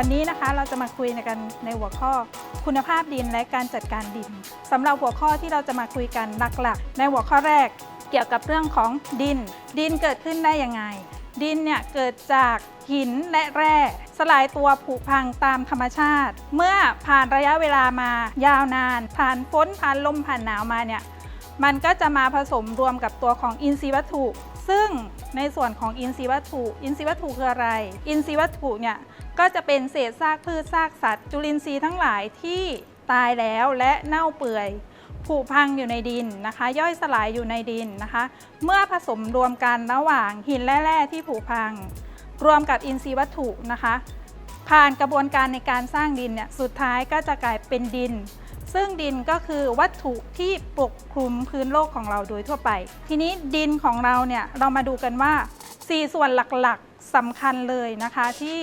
วันนี้นะคะเราจะมาคุยกันในหัวข้อคุณภาพดินและการจัดการดินสำหรับหัวข้อที่เราจะมาคุยกันหลักๆ ในหัวข้อแรกเกี่ยวกับเรื่องของดิน ดินเกิดขึ้นได้ยังไง ดินเนี่ยเกิดจากหินและแร่ สลายตัวผุพังตามธรรมชาติ เมื่อผ่านระยะเวลามายาวนาน ผ่านฝนผ่านลมผ่านหนาวมาเนี่ยมันก็จะมาผสมรวมกับตัวของอินทรีย์วัตถุ ซึ่งในส่วนของอินทรีย์วัตถุ อินทรีย์วัตถุคืออะไร อินทรีย์วัตถุเนี่ย ก็จะเป็นเศษซากพืชซากสัตว์ จุลินทรีย์ทั้งหลายที่ตายแล้วและเน่าเปื่อยผุพังอยู่ในดินนะคะ ย่อยสลายอยู่ในดินนะคะ เมื่อผสมรวมกันระหว่างหินและแร่ที่ผุพัง รวมกับอินทรีย์วัตถุนะคะ ผ่านกระบวนการในการสร้างดินเนี่ยสุดท้ายก็จะกลายเป็นดิน ซึ่งดินก็คือวัตถุที่ปกคลุมพื้นโลกของเราโดยทั่วไป ทีนี้ดินของเราเนี่ยเรามาดูกันว่า 4 ส่วนหลักๆสำคัญเลยนะคะที่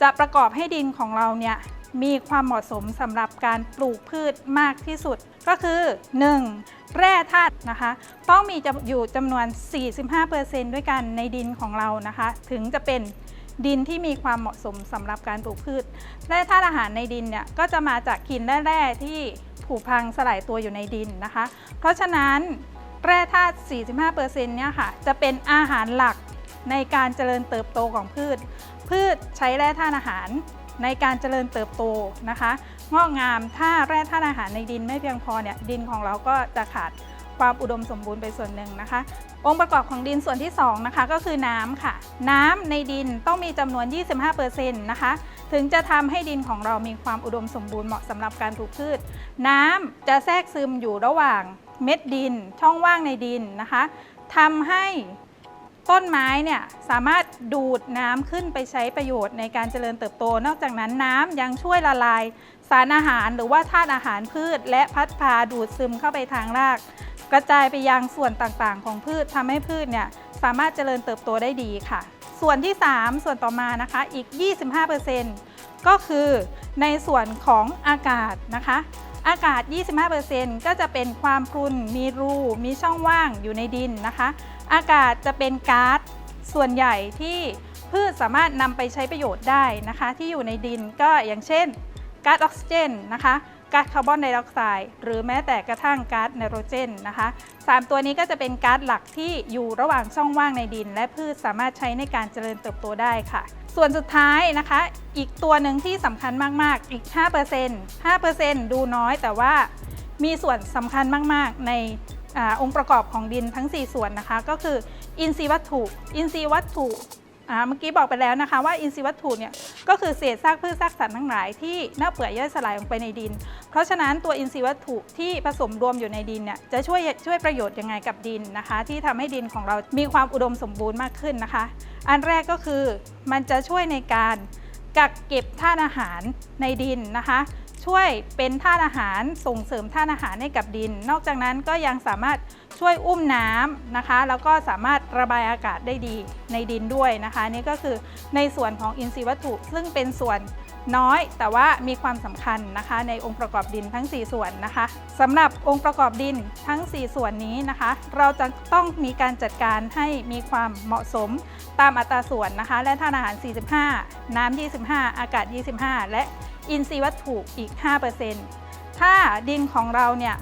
จะประกอบให้ดินของเราเนี่ยมีความเหมาะสมสำหรับการปลูกพืชมากที่สุดก็คือ 1. แร่ธาตุนะคะ ต้องมีจะอยู่จำนวน 45%ด้วยกันในดินของเรานะคะ ถึงจะเป็นดินที่มีความเหมาะสมสำหรับการปลูกพืช แร่ธาตุอาหารในดินเนี่ยก็จะมาจากหินและแร่ที่ผุพังสลายตัวอยู่ในดินนะคะ เพราะฉะนั้นแร่ธาตุ 45%เนี่ยค่ะ จะเป็นอาหารหลักในการเจริญเติบโตของพืช พืชใช้แร่ธาตุอาหารในการเจริญเติบโตนะคะ งอกงามถ้าแร่ธาตุอาหารในดินไม่เพียงพอเนี่ยดินของเราก็จะขาดความอุดมสมบูรณ์ไปส่วนหนึ่งนะคะ องค์ประกอบของดินส่วนที่2นะคะก็คือน้ำค่ะ น้ำในดินต้องมีจำนวน 25%นะคะถึงจะทำให้ดินของเรามีความอุดมสมบูรณ์เหมาะสำหรับการปลูกพืช น้ำจะแทรกซึมอยู่ระหว่างเม็ดดิน ช่องว่างในดินนะคะทำให้ ต้นไม้เนี่ยสามารถดูดน้ำขึ้นไปใช้ประโยชน์ในการเจริญเติบโต นอกจากนั้นน้ำยังช่วยละลาย สารอาหารหรือว่าธาตุอาหารพืช และพัดพาดูดซึมเข้าไปทางราก กระจายไปยังส่วนต่างๆ ของพืชทำให้พืชเนี่ยสามารถเจริญเติบโตได้ดีค่ะ ส่วนที่ 3 ส่วนต่อมานะคะอีก 25%ก็คือในส่วนของอากาศนะคะ อากาศ 25%ก็จะเป็นความพรุนมีรู มีช่องว่างอยู่ในดินนะคะ อากาศจะเป็นก๊าซส่วนใหญ่ที่พืชสามารถนำไปใช้ประโยชน์ได้นะคะ ที่อยู่ในดินก็อย่างเช่นก๊าซออกซิเจนนะคะ ก๊าซคาร์บอนไดออกไซด์หรือแม้แต่กระทั่งก๊าซไนโตรเจนนะคะสามตัวนี้ก็จะเป็นก๊าซหลักที่อยู่ระหว่างช่องว่างในดิน และพืชสามารถใช้ในการเจริญเติบโตได้ค่ะ ส่วนสุดท้ายนะคะ อีกตัวหนึ่งที่สำคัญมากๆ อีก 5% 5%ดูน้อยแต่ว่ามีส่วนสำคัญมากๆ ในอองค์ประกอบของดินทั้ง 4 ส่วนนะคะ ก็คืออินทรีย์วัตถุ อินทรีย์วัตถุ เมื่อกี้บอกไปแล้วนะคะว่าอินทรีย์วัตถุเนี่ยก็คือเศษซากพืชซากสัตว์ทั้งหลายที่เน่าเปื่อยย่อยสลายลงไปในดิน เพราะฉะนั้นตัวอินทรีย์วัตถุที่ผสมรวมอยู่ในดินเนี่ยจะช่วยช่วยประโยชน์ยังไงกับดินนะคะ ที่ทำให้ดินของเรามีความอุดมสมบูรณ์มากขึ้นนะคะ อันแรกก็คือมันจะช่วยในการกักเก็บธาตุอาหารในดินนะคะ ช่วยเป็นธาตุอาหารส่งเสริมธาตุอาหารให้กับดิน นอกจากนั้นก็ยังสามารถช่วยอุ้มน้ำนะคะ แล้วก็สามารถระบายอากาศได้ดีในดินด้วยนะคะนี่ก็คือในส่วนของอินทรีย์วัตถุ ซึ่งเป็นส่วนน้อยแต่ว่ามีความสำคัญนะคะในองค์ประกอบดินทั้ง 4 ส่วนนะคะสำหรับองค์ประกอบดินทั้ง 4 ส่วนนี้นะคะ เราจะต้องมีการจัดการให้มีความเหมาะสมตามอัตราส่วนนะคะ และธาตุอาหาร 45 น้ำ 25 อากาศ 25 และ อินทรีย์วัตถุอีก 5%ถ้าดินของเราเนี่ย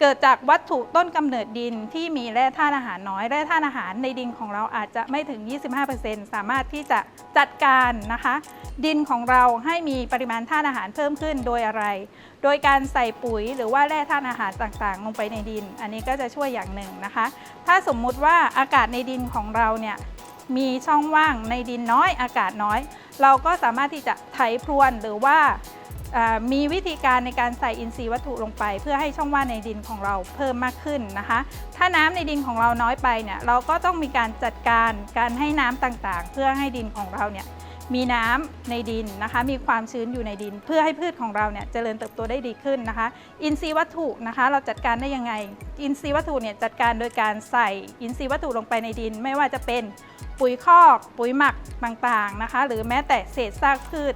เกิดจากวัตถุต้นกำเนิดดินที่มีแร่ธาตุอาหารน้อยแร่ธาตุอาหารในดินของเราอาจจะไม่ถึง 25%สามารถที่จะจัดการนะคะ ดินของเราให้มีปริมาณธาตุอาหารเพิ่มขึ้นโดยอะไร โดยการใส่ปุ๋ยหรือว่าแร่ธาตุอาหารต่างๆ ลงไปในดิน อันนี้ก็จะช่วยอย่างหนึ่งนะคะ ถ้าสมมุติว่าอากาศในดินของเราเนี่ยมีช่องว่างในดินน้อยอากาศน้อย เราก็สามารถที่จะไถพรวนหรือว่ามีวิธีการในการใส่อินทรีย์วัตถุลงไป เพื่อให้ช่องว่างในดินของเราเพิ่มมากขึ้นนะคะ ถ้าน้ำในดินของเราน้อยไปเนี่ยเราก็ต้องมีการจัดการการให้น้ำต่างๆ เพื่อให้ดินของเราเนี่ย มีน้ำในดินนะคะ มีความชื้นอยู่ในดิน เพื่อให้พืชของเราเนี่ยเจริญเติบโตได้ดีขึ้นนะคะ อินทรีย์วัตถุนะคะ เราจัดการได้ยังไง อินทรีย์วัตถุเนี่ยจัดการโดยการใส่อินทรีย์วัตถุลงไปในดิน ไม่ว่าจะเป็นปุ๋ยคอก ปุ๋ยหมักต่างๆนะคะ หรือแม้แต่เศษซากพืช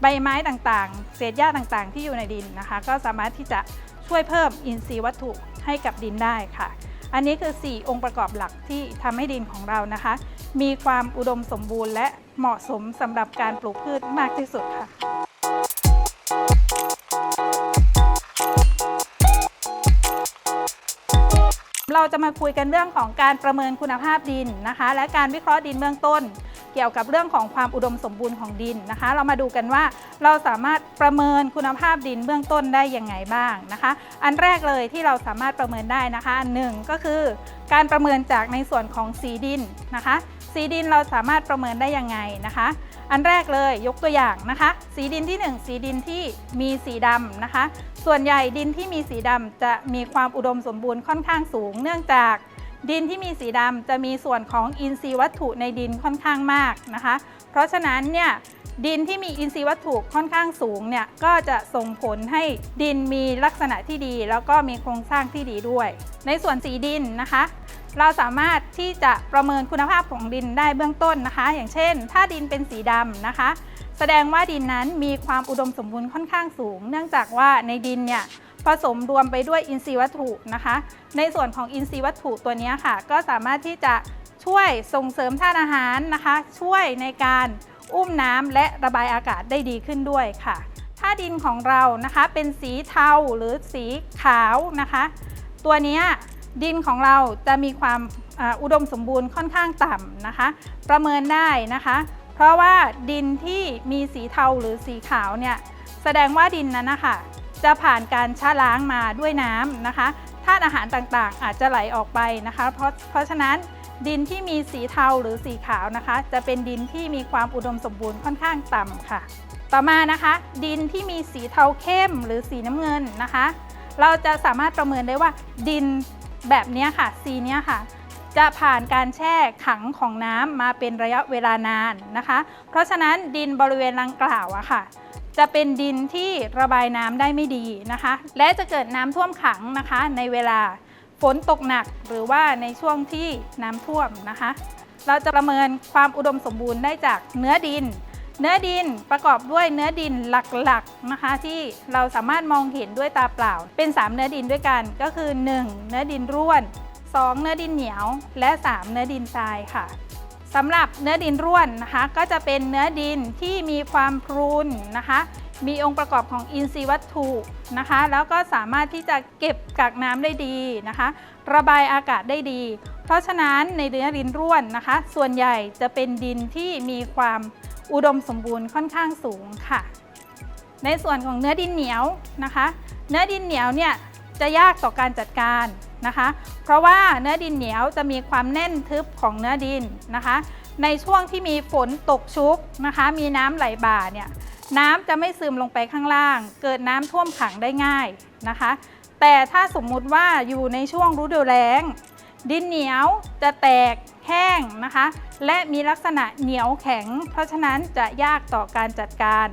ใบไม้ต่างๆ เศษหญ้าต่างๆ ที่อยู่ในดินนะคะ ก็สามารถที่จะช่วยเพิ่มอินทรีย์วัตถุให้กับดินได้ค่ะ อันนี้คือ 4 องค์ประกอบหลักที่ทำให้ดินของเรานะคะ มีความอุดมสมบูรณ์และ เหมาะสมสำหรับการปลูกพืชมากที่สุดค่ะเราจะมาคุยกันเรื่องของการประเมินคุณภาพดินนะคะ และการวิเคราะห์ดินเบื้องต้น เกี่ยวกับเรื่องของความอุดมสมบูรณ์ของดินนะคะ เรามาดูกันว่าเราสามารถประเมินคุณภาพดินเบื้องต้นได้ยังไงบ้างนะคะ อันแรกเลยที่เราสามารถประเมินได้นะคะอันหนึ่งก็คือ การประเมินจากในส่วนของสีดินนะคะ สีดินเราสามารถประเมินได้ยังไงนะคะ อันแรกเลยยกตัวอย่างนะคะ สีดินที่ 1 สีดินที่มีสีดำนะคะ ส่วนใหญ่ดินที่มีสีดำจะมีความอุดมสมบูรณ์ค่อนข้างสูง เนื่องจากดินที่มีสีดำจะมีส่วนของอินทรีย์วัตถุในดินค่อนข้างมากนะคะ เพราะฉะนั้นเนี่ย ดินที่มีอินทรีย์วัตถุค่อนข้างสูงเนี่ยก็จะส่งผลให้ดินมีลักษณะที่ดี แล้วก็มีโครงสร้างที่ดีด้วย ในส่วนสีดินนะคะ เราสามารถที่จะประเมินคุณภาพของดินได้เบื้องต้นนะคะ อย่างเช่น ถ้าดินเป็นสีดำนะคะ แสดงว่าดินนั้นมีความอุดมสมบูรณ์ค่อนข้างสูง เนื่องจากว่าในดินเนี่ยผสมรวมไปด้วยอินทรีย์วัตถุนะคะ ในส่วนของอินทรีย์วัตถุตัวนี้ค่ะ ก็สามารถที่จะช่วยส่งเสริมธาตุอาหารนะคะ ช่วยในการ อุ้มน้ำและระบายอากาศได้ดีขึ้นด้วยค่ะ ถ้าดินของเรานะคะเป็นสีเทาหรือสีขาวนะคะ ตัวนี้ดินของเราจะมีความอุดมสมบูรณ์ค่อนข้างต่ำนะคะ ประเมินได้นะคะ เพราะว่าดินที่มีสีเทาหรือสีขาวเนี่ยแสดงว่าดินนั้นนะคะจะผ่านการชะล้างมาด้วยน้ำนะคะธาตุอาหารต่างๆ อาจจะไหลออกไปนะคะ เพราะเพราะฉะนั้น ดินที่มีสีเทาหรือสีขาวนะคะ จะเป็นดินที่มีความอุดมสมบูรณ์ค่อนข้างต่ำค่ะ ต่อมานะคะ ดินที่มีสีเทาเข้มหรือสีน้ำเงินนะคะ เราจะสามารถประเมินได้ว่า ดินแบบนี้ค่ะ สีนี้ค่ะ จะผ่านการแช่ขังของน้ำมาเป็นระยะเวลานานนะคะ เพราะฉะนั้นดินบริเวณดังกล่าวอะค่ะจะเป็นดินที่ระบายน้ำได้ไม่ดีนะคะ และจะเกิดน้ำท่วมขังนะคะในเวลา ฝนตกหนักหรือว่าในช่วงที่น้ำท่วมนะคะ เราจะประเมินความอุดมสมบูรณ์ได้จากเนื้อดิน เนื้อดินประกอบด้วยเนื้อดินหลักๆนะคะ ที่เราสามารถมองเห็นด้วยตาเปล่า เป็น 3 เนื้อดินด้วยกันก็คือ 1. เนื้อดินร่วน 2. เนื้อดินเหนียว และ 3 เนื้อดินทรายค่ะสำหรับเนื้อดินร่วนนะคะ ก็จะเป็นเนื้อดินที่มีความพรุนนะคะ มีองค์ประกอบของอินทรีย์วัตถุนะคะ แล้วก็สามารถที่จะเก็บกักน้ำได้ดีนะคะ ระบายอากาศได้ดี เพราะฉะนั้นในเนื้อดินร่วนนะคะ ส่วนใหญ่จะเป็นดินที่มีความอุดมสมบูรณ์ค่อนข้างสูงค่ะ ในส่วนของเนื้อดินเหนียวนะคะ เนื้อดินเหนียวเนี่ยจะยากต่อการจัดการนะคะ เพราะว่าเนื้อดินเหนียวจะมีความแน่นทึบของเนื้อดินนะคะ ในช่วงที่มีฝนตกชุกนะคะ มีน้ำไหลบ่าเนี่ย น้ำจะไม่ซึมลงไปข้างล่าง เกิดน้ำท่วมขังได้ง่ายนะคะ แต่ถ้าสมมุติว่าอยู่ในช่วงฤดูแล้ง ดินเหนียวจะแตกแห้งนะคะ และมีลักษณะเหนียวแข็ง เพราะฉะนั้นจะยากต่อการจัดการ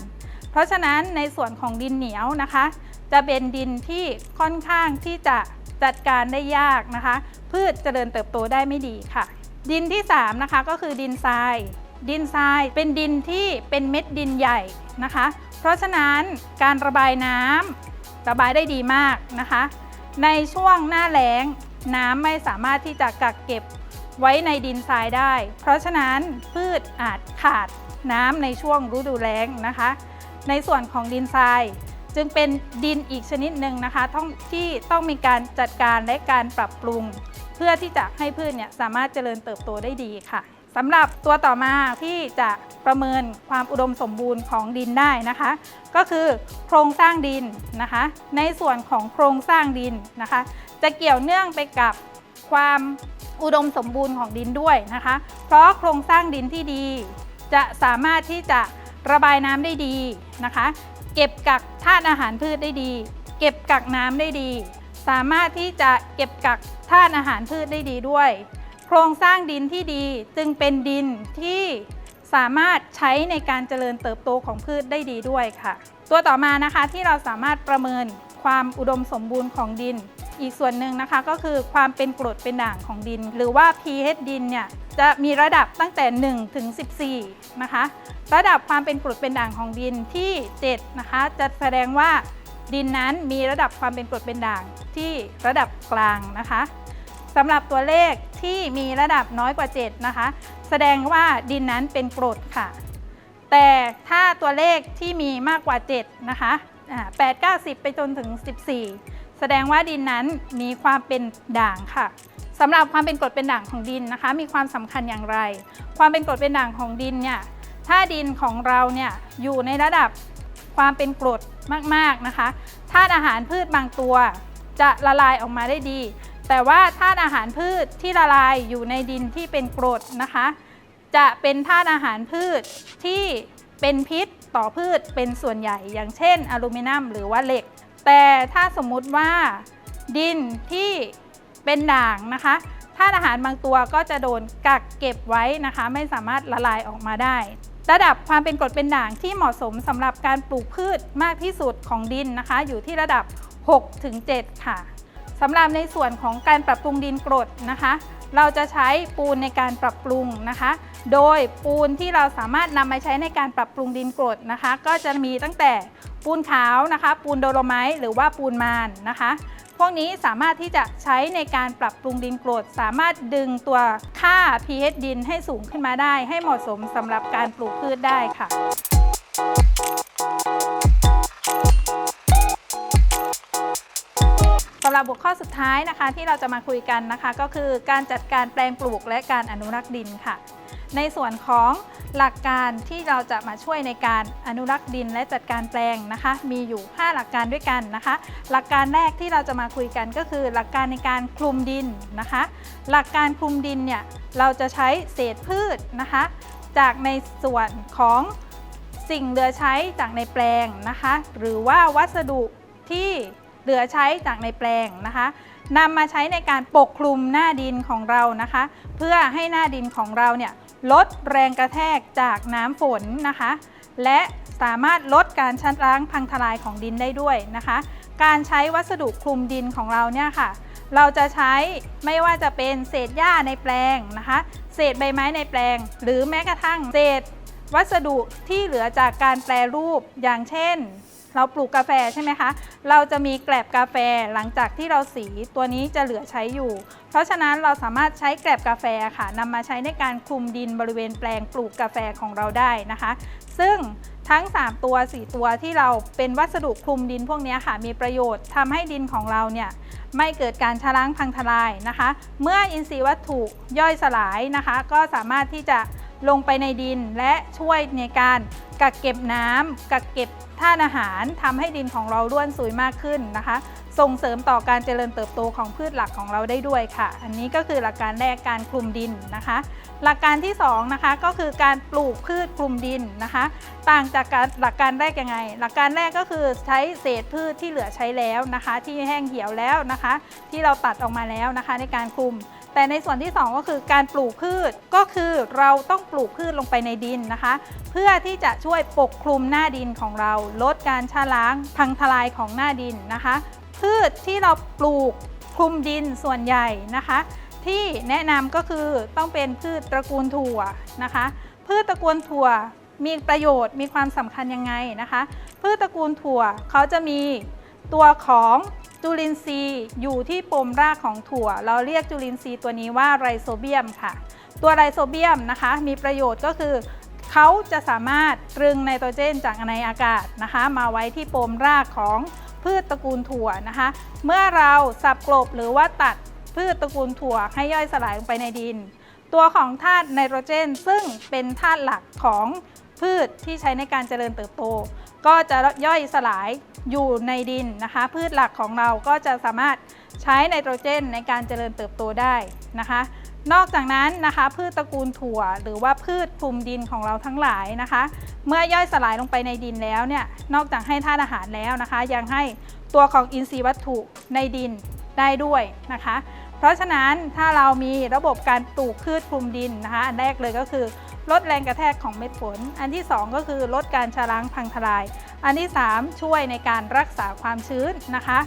เพราะฉะนั้นในส่วนของดินเหนียวนะคะ จะเป็นดินที่ค่อนข้างที่จะจัดการได้ยากนะคะ พืชเจริญเติบโตได้ไม่ดีค่ะ ดินที่3นะคะก็คือดินทราย ดินทรายเป็นดินที่เป็นเม็ดดินใหญ่ นะคะ เพราะฉะนั้นการระบายน้ำระบายได้ดีมากนะคะ ในช่วงหน้าแล้งน้ำไม่สามารถที่จะกักเก็บไว้ในดินทรายได้ เพราะฉะนั้นพืชอาจขาดน้ำในช่วงฤดูแล้งนะคะ ในส่วนของดินทรายจึงเป็นดินอีกชนิดหนึ่งนะคะต้องที่ต้องมีการจัดการและการปรับปรุง เพื่อที่จะให้พืชเนี่ยสามารถเจริญเติบโตได้ดีค่ะ สำหรับตัวต่อมาที่จะประเมินความอุดมสมบูรณ์ของดินได้นะคะ ก็คือโครงสร้างดินนะคะ ในส่วนของโครงสร้างดินนะคะ จะเกี่ยวเนื่องไปกับความอุดมสมบูรณ์ของดินด้วยนะคะ เพราะโครงสร้างดินที่ดี จะสามารถที่จะระบายน้ำได้ดีนะคะ เก็บกักธาตุอาหารพืชได้ดี เก็บกักน้ำได้ดี สามารถที่จะเก็บกักธาตุอาหารพืชได้ดีด้วย ครงสร้างดินที่ดีจึงเป็นดินที่สามารถใช้ในการเจริญเติบโตของพืชได้ดีด้วยค่ะ ตัวต่อมานะคะที่เราสามารถประเมินความอุดมสมบูรณ์ของดิน อีกส่วนหนึ่งนะคะก็คือความเป็นกรดเป็นด่างของดิน หรือว่า pH ดินเนี่ยจะมีระดับตั้งแต่ 1 ถึง 14 นะคะ ระดับความเป็นกรดเป็นด่างของดินที่ 7 นะคะ จะแสดงว่าดินนั้นมีระดับความเป็นกรดเป็นด่างที่ระดับกลางนะคะ สำหรับตัวเลขที่มีระดับน้อยกว่า 7 นะคะ แสดงว่าดินนั้นเป็นกรดค่ะ แต่ถ้าตัวเลขที่มีมากกว่า 7 นะคะ8 9 10 ไปจนถึง 14 แสดงว่าดินนั้นมีความเป็นด่างค่ะสำหรับความเป็นกรดเป็นด่างของดินนะคะ มีความสำคัญอย่างไร ความเป็นกรดเป็นด่างของดินเนี่ยถ้าดินของเราเนี่ยอยู่ในระดับความเป็นกรดมากๆนะคะธาตุอาหารพืชบางตัวจะละลายออกมาได้ดี แต่ว่าธาตุอาหารพืชที่ละลายอยู่ในดินที่เป็นกรดนะคะ จะเป็นธาตุอาหารพืชที่เป็นพิษต่อพืชเป็นส่วนใหญ่อย่างเช่น อลูมิเนียมหรือว่าเหล็ก แต่ถ้าสมมุติว่าดินที่เป็นด่างนะคะธาตุอาหารบางตัวก็จะโดนกักเก็บไว้นะคะ ไม่สามารถละลายออกมาได้ ระดับความเป็นกรดเป็นด่างที่เหมาะสมสำหรับการปลูกพืชมากที่สุดของดินนะคะ อยู่ที่ระดับ 6-7 ค่ะ สำหรับในส่วนของการปรับปรุงดินกรดนะคะ เราจะใช้ปูนในการปรับปรุงนะคะ โดยปูนที่เราสามารถนำมาใช้ในการปรับปรุงดินกรดนะคะ ก็จะมีตั้งแต่ปูนขาวนะคะ ปูนโดโลไมต์หรือว่าปูนมานนะคะ พวกนี้สามารถที่จะใช้ในการปรับปรุงดินกรด สามารถดึงตัวค่า pH ดินให้สูงขึ้นมาได้ ให้เหมาะสมสำหรับการปลูกพืชได้ค่ะ สำหรับหัวข้อสุดท้ายนะคะที่เราจะมาคุยกันนะคะ ก็คือการจัดการแปลงปลูกและการอนุรักษ์ดินค่ะ ในส่วนของหลักการที่เราจะมาช่วยในการอนุรักษ์ดินและจัดการแปลงนะคะ มีอยู่ 5 หลักการด้วยกันนะคะ หลักการแรกที่เราจะมาคุยกันก็คือหลักการในการคลุมดินนะคะ หลักการคลุมดินเนี่ยเราจะใช้เศษพืชนะคะ จากในส่วนของสิ่งเหลือใช้จากในแปลงนะคะ หรือว่าวัสดุที่ เหลือใช้จากในแปลงนะคะนำมาใช้ในการปกคลุมหน้าดินของเรานะคะ เพื่อให้หน้าดินของเราเนี่ยลดแรงกระแทกจากน้ำฝนนะคะ และสามารถลดการชำล้างพังทลายของดินได้ด้วยนะคะ การใช้วัสดุคลุมดินของเราเนี่ยค่ะ เราจะใช้ไม่ว่าจะเป็นเศษหญ้าในแปลงนะคะ เศษใบไม้ในแปลง หรือแม้กระทั่งเศษวัสดุที่เหลือจากการแปรรูปอย่างเช่น เราปลูกกาแฟใช่ไหมคะ เราจะมีแกลบกาแฟหลังจากที่เราสีตัวนี้จะเหลือใช้อยู่ เพราะฉะนั้นเราสามารถใช้แกลบกาแฟค่ะนำมาใช้ในการคลุมดินบริเวณแปลงปลูกกาแฟของเราได้นะคะ ซึ่งทั้ง 3 ตัว 4 ตัวที่เราเป็นวัสดุคลุมดินพวกนี้ค่ะมีประโยชน์ทำให้ดินของเราเนี่ยไม่เกิดการชะล้างพังทลายนะคะ เมื่ออินทรีย์วัตถุย่อยสลายนะคะ ก็สามารถที่จะ ลงไปในดินและช่วยในการกักเก็บน้ำกักเก็บธาตุอาหารทำให้ดินของเราร่วนซุยมากขึ้นนะคะ ส่งเสริมต่อการเจริญเติบโตของพืชหลักของเราได้ด้วยค่ะ อันนี้ก็คือหลักการแรกการคลุมดินนะคะ หลักการที่2นะคะก็คือการปลูกพืชคลุมดินนะคะ ต่างจากการหลักการแรกยังไง หลักการแรกก็คือใช้เศษพืชที่เหลือใช้แล้วนะคะ ที่แห้งเหี่ยวแล้วนะคะ ที่เราตัดออกมาแล้วนะคะ ในการคลุม แต่ในส่วนที่ 2 ก็คือการปลูกพืชก็คือเราต้องปลูกพืชลงไปในดินนะคะ เพื่อที่จะช่วยปกคลุมหน้าดินของเรา ลดการชะล้างพังทลายของหน้าดินนะคะ พืชที่เราปลูกคลุมดินส่วนใหญ่นะคะ ที่แนะนำก็คือต้องเป็นพืชตระกูลถั่วนะคะ พืชตระกูลถั่วมีประโยชน์มีความสำคัญยังไงนะคะ พืชตระกูลถั่วเขาจะมีตัวของ จุลินทรีย์อยู่ที่ปมรากของถั่ว เราเรียกจุลินทรีย์ตัวนี้ว่าไรโซเบียมค่ะ ตัวไรโซเบียมนะคะ มีประโยชน์ก็คือเขาจะสามารถตรึงไนโตรเจนจากในอากาศนะคะ มาไว้ที่ปมรากของพืชตระกูลถั่วนะคะ เมื่อเราสับกลบหรือว่าตัดพืชตระกูลถั่วให้ย่อยสลายลงไปในดิน ตัวของธาตุไนโตรเจน ซึ่งเป็นธาตุหลักของพืชที่ใช้ในการเจริญเติบโต ก็จะย่อยสลายอยู่ในดินนะคะ พืชหลักของเราก็จะสามารถใช้ไนโตรเจนในการเจริญเติบโตได้นะคะ นอกจากนั้นนะคะพืชตระกูลถั่ว หรือว่าพืชคลุมดินของเราทั้งหลายนะคะ เมื่อย่อยสลายลงไปในดินแล้วเนี่ยนอกจากให้ธาตุอาหารแล้วนะคะ ยังให้ตัวของอินทรีย์วัตถุในดินได้ด้วยนะคะ เพราะฉะนั้นถ้าเรามีระบบการปลูกพืชคลุมดินนะคะ อันแรกเลยก็คือ ลดแรงกระแทกของเม็ดฝน อันที่ 2 ก็คือลดการชะล้างพังทลาย อันที่ 3 ช่วยในการรักษาความชื้นนะคะ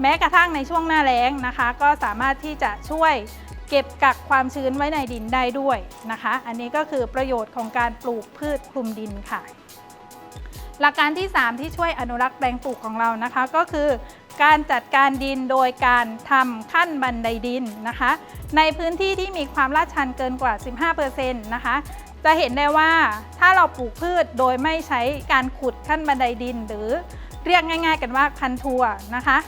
แม้กระทั่งในช่วงหน้าแล้งนะคะ ก็สามารถที่จะช่วยเก็บกักความชื้นไว้ในดินได้ด้วยนะคะ อันนี้ก็คือประโยชน์ของการปลูกพืชคลุมดินค่ะ หลักการที่ 3 ที่ช่วยอนุรักษ์แปลงปลูกของเรานะคะ ก็คือการจัดการดินโดยการทำขั้นบันไดดินนะคะ ในพื้นที่ที่มีความลาดชันเกินกว่า 15%นะคะ จะเห็นได้ว่าถ้าเราปลูกพืชโดยไม่ใช้การขุดขั้นบันไดดิน หรือเรียกง่าย ๆ กันว่าคันทัวร์นะคะ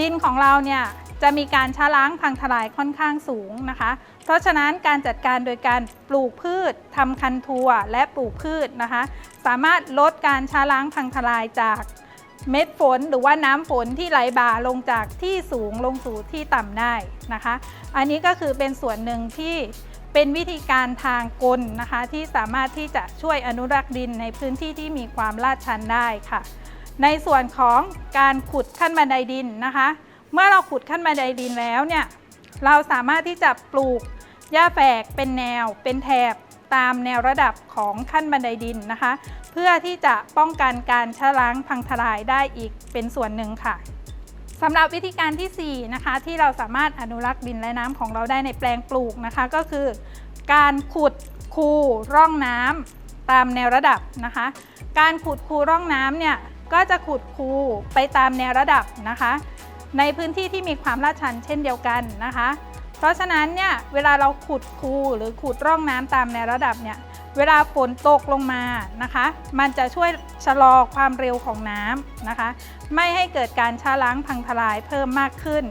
ดินของเราเนี่ยจะมีการช้าล้างพังทลายค่อนข้างสูงนะคะ เพราะฉะนั้นการจัดการโดยการปลูกพืชทำคันทัวร์และปลูกพืชนะคะ สามารถลดการช้าล้างพังทลายจากเม็ดฝนหรือว่าน้ำฝนที่ไหลบ่าลงจากที่สูงลงสู่ที่ต่ำได้นะคะ อันนี้ก็คือเป็นส่วนหนึ่งที่ เป็นวิธีการทางกลนะคะที่สามารถที่จะช่วยอนุรักษ์ดินในพื้นที่ที่มีความลาดชันได้ค่ะ ในส่วนของการขุดขั้นบันไดดินนะคะ เมื่อเราขุดขั้นบันไดดินแล้วเนี่ยเราสามารถที่จะปลูกหญ้าแฝกเป็นแนว เป็นแถบตามแนวระดับของขั้นบันไดดินนะคะ เพื่อที่จะป้องกันการชะล้างพังทลายได้อีกเป็นส่วนหนึ่งค่ะ สำหรับวิธีการทีสี่ 4 นะคะ ที่เราสามารถอนุรักษ์ดินและน้ำของเราได้ในแปลงปลูกนะคะ ก็คือการขุดคูร่องน้ำตามแนวระดับนะคะ การขุดคูร่องน้ำเนี่ยก็จะขุดคูไปตามแนวระดับนะคะ ในพื้นที่ที่มีความลาดชันเช่นเดียวกันนะคะ เพราะฉะนั้นเนี่ยเวลาเราขุดคูหรือขุดร่องน้ำตามแนวระดับเนี่ย เวลาฝนตกลงมานะคะ มันจะช่วยชะลอความเร็วของน้ำนะคะ ไม่ให้เกิดการช้าล้างพังทลายเพิ่มมากขึ้น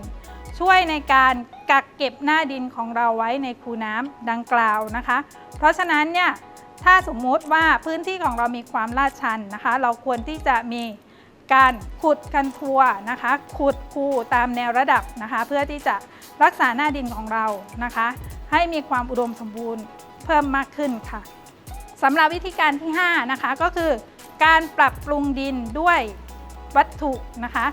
ช่วยในการกักเก็บหน้าดินของเราไว้ในคูน้ำดังกล่าวนะคะ เพราะฉะนั้นเนี่ยถ้าสมมุติว่าพื้นที่ของเรามีความลาดชันนะคะ เราควรที่จะมีการขุดกันทัวนะคะ ขุดคูตามแนวระดับนะคะ เพื่อที่จะรักษาหน้าดินของเรานะคะ ให้มีความอุดมสมบูรณ์เพิ่มมากขึ้นค่ะ สำหรับวิธีการที่ 5 นะคะ ก็คือการปรับปรุงดินด้วยวัตถุนะคะ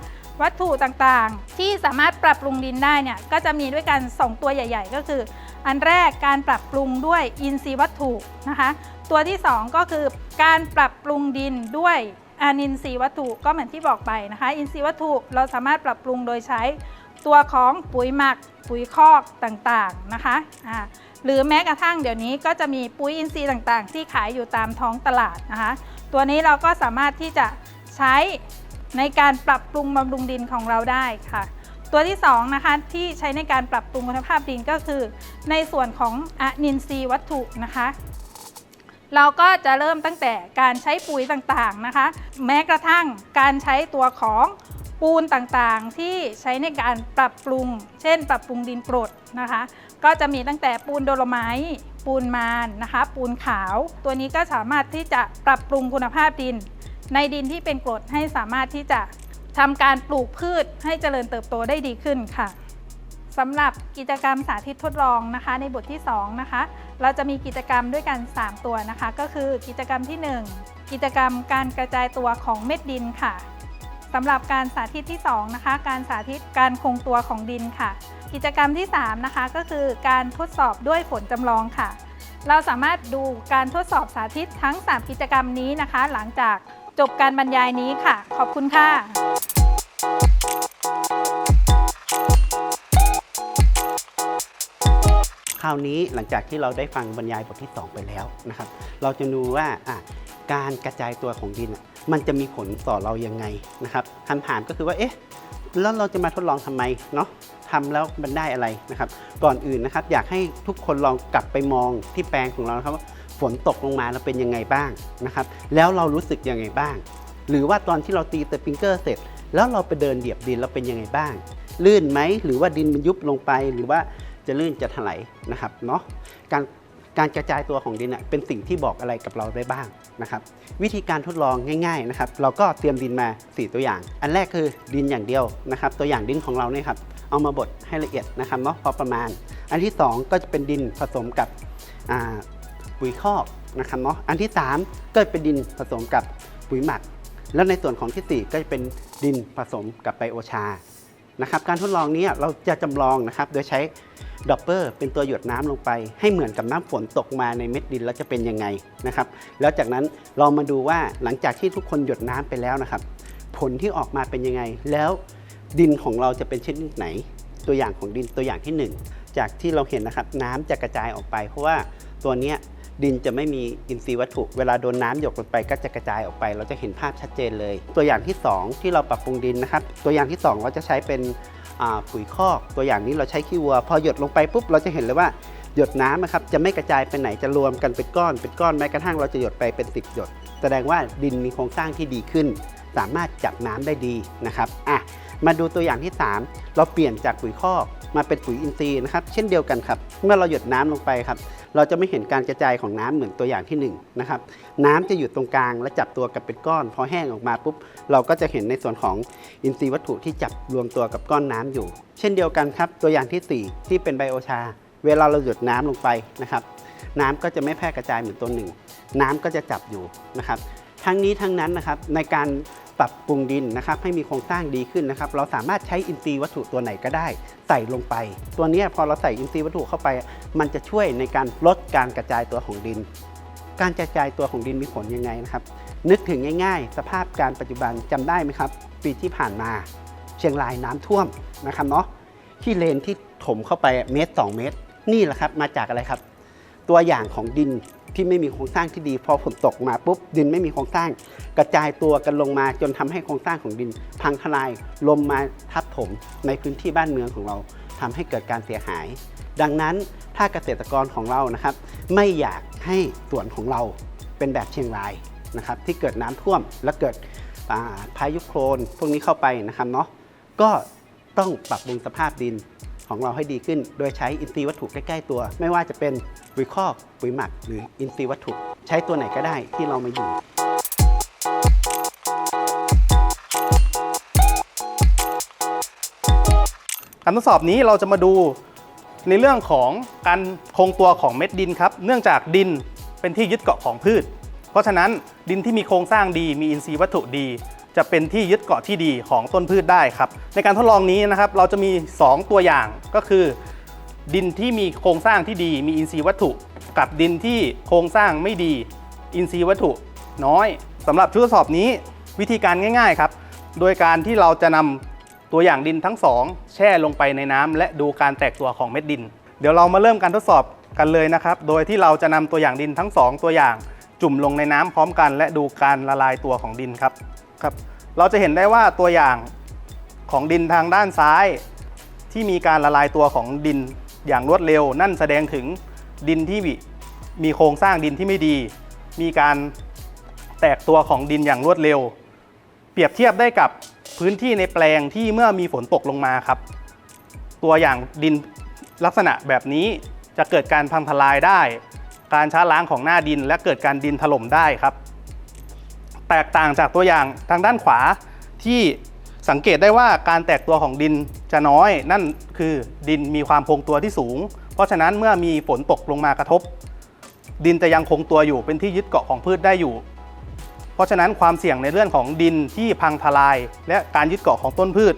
วัตถุต่างๆ ที่สามารถปรับปรุงดินได้เนี่ยก็จะมีด้วยกัน 2 ตัวใหญ่ ๆ ก็คือ อันแรกการปรับปรุงด้วยอินทรีย์วัตถุนะคะ ตัวที่ 2 ก็คือการปรับปรุงดินด้วยอานินทรีย์วัตถุก็เหมือนที่บอกไปนะคะ อินทรีย์วัตถุเราสามารถปรับปรุงโดยใช้ตัวของปุ๋ยหมัก ปุ๋ยคอกต่างๆนะคะอ่า หรือแม้กระทั่งเดี๋ยวนี้ก็จะมีปุ๋ยอินทรีย์ต่างๆ ที่ขายอยู่ตามท้องตลาดนะคะ ตัวนี้เราก็สามารถที่จะใช้ในการปรับปรุงบำรุงดินของเราได้ค่ะ ตัวที่2นะคะที่ใช้ในการปรับปรุงคุณภาพดินก็คือ ในส่วนของอะนินทรีย์วัตถุนะคะ เราก็จะเริ่มตั้งแต่การใช้ปุ๋ยต่างๆนะคะ แม้กระทั่งการใช้ตัวของปูนต่างๆที่ใช้ในการปรับปรุง เช่น ปรับปรุงดินกรดนะคะ ก็จะมีตั้งแต่ปูนโดโลไมต์ปูนมานนะคะ ปูนขาว ตัวนี้ก็สามารถที่จะปรับปรุงคุณภาพดิน ในดินที่เป็นกรดให้สามารถที่จะทำการปลูกพืชให้เจริญเติบโตได้ดีขึ้นค่ะสำหรับกิจกรรมสาธิตทดลองนะคะ ในบทที่2นะคะ เราจะมีกิจกรรมด้วยกัน 3 ตัวนะคะ ก็คือกิจกรรมที่ 1 กิจกรรมการกระจายตัวของเม็ดดินค่ะสำหรับการสาธิตที่ 2 นะคะ การสาธิตการคงตัวของดินค่ะ กิจกรรมที่ 3 นะคะ ก็คือการทดสอบด้วยฝนจำลองค่ะ เราสามารถดูการทดสอบสาธิตทั้ง 3 กิจกรรมนี้นะคะ หลังจากจบการบรรยายนี้ค่ะ ขอบคุณค่ะคราวนี้หลังจากที่เราได้ฟังบรรยายบทที่ 2 ไปแล้วนะครับ เราจะดูว่าการกระจายตัวของดินมันจะมีผลต่อเรายังไงนะครับคำถามก็คือว่าเอ๊ะแล้วเราจะมาทดลองทำไมเนาะ ทำแล้วมันได้อะไรนะครับ ก่อนอื่นนะครับ อยากให้ทุกคนลองกลับไปมองที่แปลงของเราครับว่าฝนตกลงมาแล้วเป็นยังไงบ้างนะครับ แล้วเรารู้สึกยังไงบ้าง หรือว่าตอนที่เราตีสปริงเกอร์เสร็จ แล้วเราไปเดินเหยียบดินเราเป็นยังไงบ้าง ลื่นไหมหรือว่าดินมันยุบลงไป หรือว่าจะลื่นจะถลายนะครับเนาะการการกระจายตัวของดินเน่ยเป็นสิ่งที่บอกอะไรกับเราได้บ้างนะครับ วิธีการทดลองง่ายๆนะครับ เราก็เตรียมดินมา 4 ตัวอย่าง อันแรกคือดินอย่างเดียวนะครับ ตัวอย่างดินของเราเนี่ยครับ เอามาบดให้ละเอียดนะครับเนาะพอประมาณ อันที่ 2 ก็จะเป็นดินผสมกับปุ๋ยคอกนะครับเนาะอันที่ 3 ก็เป็นดินผสมกับปุ๋ยหมัก แล้วในส่วนของทีสี่4 ก็จะเป็นดินผสมกับไบโอชานะครับการทดลองนี้เราจะจำลองนะครับโดยใช้ดอปเปอร์เป็นตัวหยดน้ำลงไป ให้เหมือนกับน้ำฝนตกมาในเม็ดดินแล้วจะเป็นยังไงนะครับแล้วจากนั้นเรามาดูว่าหลังจากที่ทุกคนหยดน้ำไปแล้วนะครับ ผลที่ออกมาเป็นยังไงแล้ว ดินของเราจะเป็นชนิดไหน ตัวอย่างของดินตัวอย่างที่หนึ่งจากที่เราเห็นนะครับน้ำจะกระจายออกไป เพราะว่าตัวเนี้ยดินจะไม่มีอินทรีย์วัตถุ เวลาโดนน้ำหยดลงไปก็จะกระจายออกไป เราจะเห็นภาพชัดเจนเลย ตัวอย่างที่ 2 ที่เราปรับปรุงดินนะครับ ตัวอย่างที่ 2 เราจะใช้เป็นปุ๋ยคอก ตัวอย่างนี้เราใช้ขี้วัว พอหยดลงไปปุ๊บเราจะเห็นเลยว่าหยดน้ำนะครับจะไม่กระจายไปไหนจะรวมกันเป็นก้อน เป็นก้อนแม้กระทั่งเราจะหยดไปเป็น10หยด แสดงว่าดินมีโครงสร้างที่ดีขึ้น สามารถจับน้ำได้ดีนะครับอะมาดูตัวอย่างที่ 3 เราเปลี่ยนจากปุ๋ยคอกมาเป็นปุ๋ยอินทรีย์นะครับ เช่นเดียวกันครับ เมื่อเราหยดน้ำลงไปครับ เราจะไม่เห็นการกระจายของน้ำเหมือนตัวอย่างที่1นนะครับ น้ำจะอยู่ตรงกลางและจับตัวกับเป็นก้อน พอแห้งออกมาปุ๊บ เราก็จะเห็นในส่วนของอินทรีย์วัตถุที่จับรวมตัวกับก้อนน้ำอยู่ เช่นเดียวกันครับ ตัวอย่างทีสี่4 ที่เป็นไบโอชา เวลาเราหยดน้ำลงไปนะครับ น้ำก็จะไม่แพร่กระจายเหมือนตัวหนึ่ง น้ำก็จะจับอยู่นะครับ ทั้งนี้ทั้งนั้นนะครับในการ ปรับปรุงดินนะครับให้มีโครงสร้างดีขึ้นนะครับ เราสามารถใช้อินทรีย์วัตถุตัวไหนก็ได้ ใส่ลงไป ตัวนี้พอเราใส่อินทรีย์วัตถุเข้าไป มันจะช่วยในการลดการกระจายตัวของดิน การกระจายตัวของดินมีผลยังไงนะครับ นึกถึงง่าย ๆ สภาพการปัจจุบันจำได้ไหมครับ ปีที่ผ่านมา เชียงรายน้ำท่วมนะครับเนาะที่เลนที่ถมเข้าไปเมตร 2 เมตร นี่แหละครับมาจากอะไรครับ ตัวอย่างของดิน ที่ไม่มีโครงสร้างที่ดีพอฝนตกมาปุ๊บดินไม่มีโครงสร้าง กระจายตัวกันลงมาจนทำให้โครงสร้างของดิน พังทลายลมมาทับถมในพื้นที่บ้านเมืองของเราทำให้เกิดการเสียหาย ดังนั้นถ้าเกษตรกรของเรานะครับ ไม่อยากให้สวนของเราเป็นแบบเชียงรายนะครับ ที่เกิดน้ำท่วมและเกิดพายุโคลนพวกนี้เข้าไปนะครับเนาะก็ต้องปรับปรุงสภาพดิน ของเราให้ดีขึ้น โดยใช้อินทรีย์วัตถุใกล้ ๆ ตัว ไม่ว่าจะเป็นปุ๋ยคอกปุ๋ยหมัก หรืออินทรีย์วัตถุ ใช้ตัวไหนก็ได้ที่เรามาอยู่การทดสอบนี้เราจะมาดูในเรื่องของการคงตัวของเม็ดดินครับ เนื่องจากดินเป็นที่ยึดเกาะของพืช เพราะฉะนั้นดินที่มีโครงสร้างดีมีอินทรีย์วัตถุดี จะเป็นที่ยึดเกาะที่ดีของต้นพืชได้ครับ ในการทดลองนี้นะครับเราจะมี 2 ตัวอย่างก็คือ ดินที่มีโครงสร้างที่ดี มีอินทรีย์วัตถุ กับดินที่โครงสร้างไม่ดี อินทรีย์วัตถุ น้อยสำหรับชุดทดสอบนี้วิธีการง่ายๆครับ โดยการที่เราจะนำตัวอย่างดินทั้งสองแช่ลงไปในน้ำและดูการแตกตัวของเม็ดดิน เดี๋ยวเรามาเริ่มการทดสอบกันเลยนะครับ โดยที่เราจะนำตัวอย่างดินทั้งสองตัวอย่างจุ่มลงในน้ำพร้อมกัน และดูการละลายตัวของดินครับ ครับเราจะเห็นได้ว่าตัวอย่างของดินทางด้านซ้าย ที่มีการละลายตัวของดินอย่างรวดเร็ว นั่นแสดงถึงดินที่มีโครงสร้างดินที่ไม่ดี มีการแตกตัวของดินอย่างรวดเร็ว เปรียบเทียบได้กับพื้นที่ในแปลงที่เมื่อมีฝนตกลงมาครับ ตัวอย่างดินลักษณะแบบนี้จะเกิดการพังทลายได้ การช้าล้างของหน้าดินและเกิดการดินถล่มได้ครับ แตกต่างจากตัวอย่างทางด้านขวาที่สังเกตได้ว่าการแตกตัวของดินจะน้อย นั่นคือดินมีความคงตัวที่สูง เพราะฉะนั้นเมื่อมีฝนตกลงมากระทบ ดินจะยังคงตัวอยู่เป็นที่ยึดเกาะของพืชได้อยู่ เพราะฉะนั้นความเสี่ยงในเรื่องของดินที่พังทลาย และการยึดเกาะของต้นพืช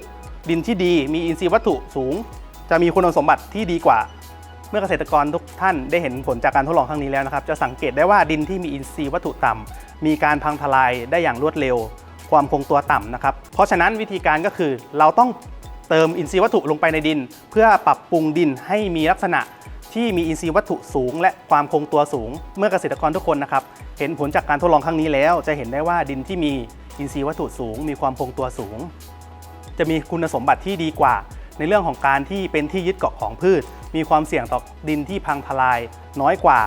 ดินที่ดีมีอินทรีย์วัตถุสูง จะมีคุณสมบัติที่ดีกว่า มื่อเกษตรกรทุกท่านได้เห็นผลจากการทดลองครั้งนี้แล้วนะครับ จะสังเกตได้ว่าดินที่มีอินทรีย์วัตถุต่ำมีการพังทลายได้อย่างรวดเร็ว ความคงตัวต่ำนะครับ เพราะฉะนั้นวิธีการก็คือเราต้องเติมอินทรีย์วัตถุลงไปในดิน เพื่อปรับปรุงดินให้มีลักษณะที่มีอินทรีย์วัตถุสูง และความคงตัวสูง เมื่อเกษตรกรทุกคนนะครับเห็นผลจากการทดลองครั้งนี้แล้ว จะเห็นได้ว่าดินที่มีอินทรีย์วัตถุสูง มีความคงตัวสูง จะมีคุณสมบัติที่ดีกว่า ในเรื่องของการที่เป็นที่ยึดเกาะของพืช มีความเสี่ยงต่อดินที่พังทลายน้อยกว่า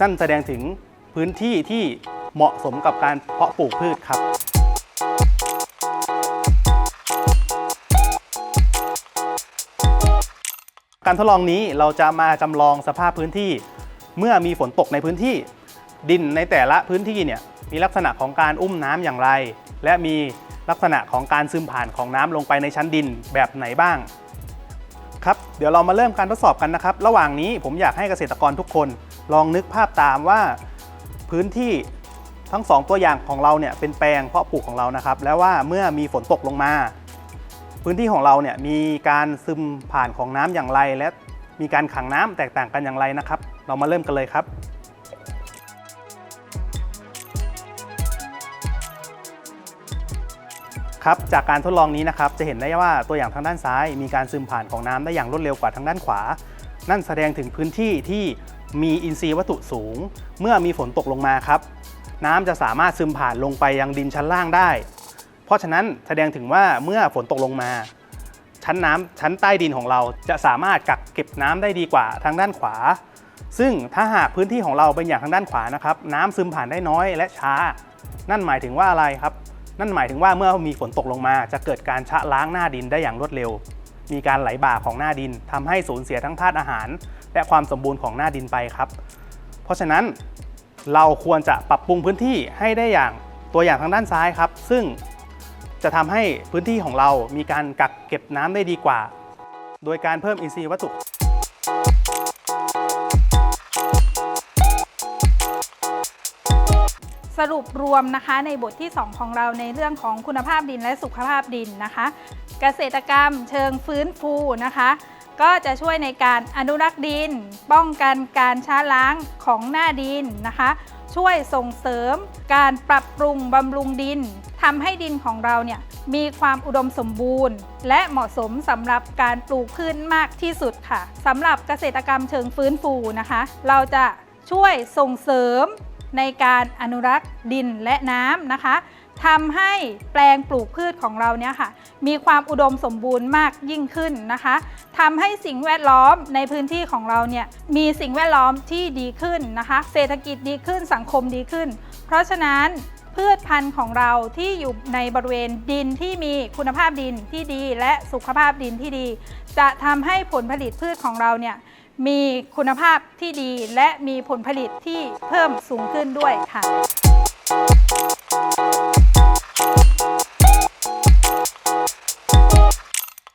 นั่นแสดงถึงพื้นที่ที่เหมาะสมกับการเพาะปลูกพืชครับการทดลองนี้เราจะมาจำลองสภาพพื้นที่ เมื่อมีฝนตกในพื้นที่ ดินในแต่ละพื้นที่เนี่ยมีลักษณะของการอุ้มน้ำอย่างไร และมีลักษณะของการซึมผ่านของน้ำลงไปในชั้นดินแบบไหนบ้าง ครับเดี๋ยวเรามาเริ่มการทดสอบกันนะครับ ระหว่างนี้ผมอยากให้เกษตรกรทุกคน ลองนึกภาพตามว่าพื้นที่ทั้งสองตัวอย่างของเราเนี่ยเป็นแปลงเพาะปลูกของเรานะครับ แล้วว่าเมื่อมีฝนตกลงมา พื้นที่ของเราเนี่ยมีการซึมผ่านของน้ำอย่างไร และมีการขังน้ำแตกต่างกันอย่างไรนะครับ เรามาเริ่มกันเลยครับ ครับจากการทดลองนี้นะครับจะเห็นได้ว่าตัวอย่างทางด้านซ้าย มีการซึมผ่านของน้ำได้อย่างรวดเร็วกว่าทางด้านขวา นั่นแสดงถึงพื้นที่ที่มีอินทรีย์วัตถุสูง เมื่อมีฝนตกลงมาครับ น้ำจะสามารถซึมผ่านลงไปยังดินชั้นล่างได้ เพราะฉะนั้นแสดงถึงว่าเมื่อฝนตกลงมา ชั้นน้ำชั้นใต้ดินของเราจะสามารถกักเก็บน้ำได้ดีกว่าทางด้านขวา ซึ่งถ้าหากพื้นที่ของเราเป็นอย่างทางด้านขวานะครับ น้ำซึมผ่านได้น้อยและช้า นั่นหมายถึงว่าอะไรครับ นั่นหมายถึงว่าเมื่อมีฝนตกลงมาจะเกิดการชะล้างหน้าดินได้อย่างรวดเร็ว มีการไหลบ่าของหน้าดินทำให้สูญเสียทั้งธาตุอาหาร และความสมบูรณ์ของหน้าดินไปครับ เพราะฉะนั้นเราควรจะปรับปรุงพื้นที่ให้ได้อย่างตัวอย่างทางด้านซ้ายครับ ซึ่งจะทำให้พื้นที่ของเรามีการกักเก็บน้ำได้ดีกว่า โดยการเพิ่มอินทรีย์วัตถุ สรุปรวมนะคะในบทที่ 2 ของเราในเรื่องของคุณภาพดินและสุขภาพดินนะคะ เกษตรกรรมเชิงฟื้นฟูนะคะ ก็จะช่วยในการอนุรักษ์ดิน ป้องกันการช้าล้างของหน้าดินนะคะ ช่วยส่งเสริมการปรับปรุงบำรุงดินทำให้ดินของเราเนี่ยมีความอุดมสมบูรณ์ และเหมาะสมสำหรับการปลูกพืชมากที่สุดค่ะสำหรับเกษตรกรรมเชิงฟื้นฟูนะคะ เราจะช่วยส่งเสริม ในการอนุรักษ์ดินและน้ำนะคะทำให้แปลงปลูกพืชของเราเนี่ยค่ะ มีความอุดมสมบูรณ์มากยิ่งขึ้นนะคะทำให้สิ่งแวดล้อมในพื้นที่ของเราเนี่ยมีสิ่งแวดล้อมที่ดีขึ้นนะคะ เศรษฐกิจดีขึ้นสังคมดีขึ้น เพราะฉะนั้นพืชพันธุ์ของเราที่อยู่ในบริเวณดินที่มีคุณภาพดินที่ดีและสุขภาพดินที่ดี จะทำให้ผลผลิตพืชของเราเนี่ย มีคุณภาพที่ดีและมีผลผลิตที่เพิ่มสูงขึ้นด้วยค่ะ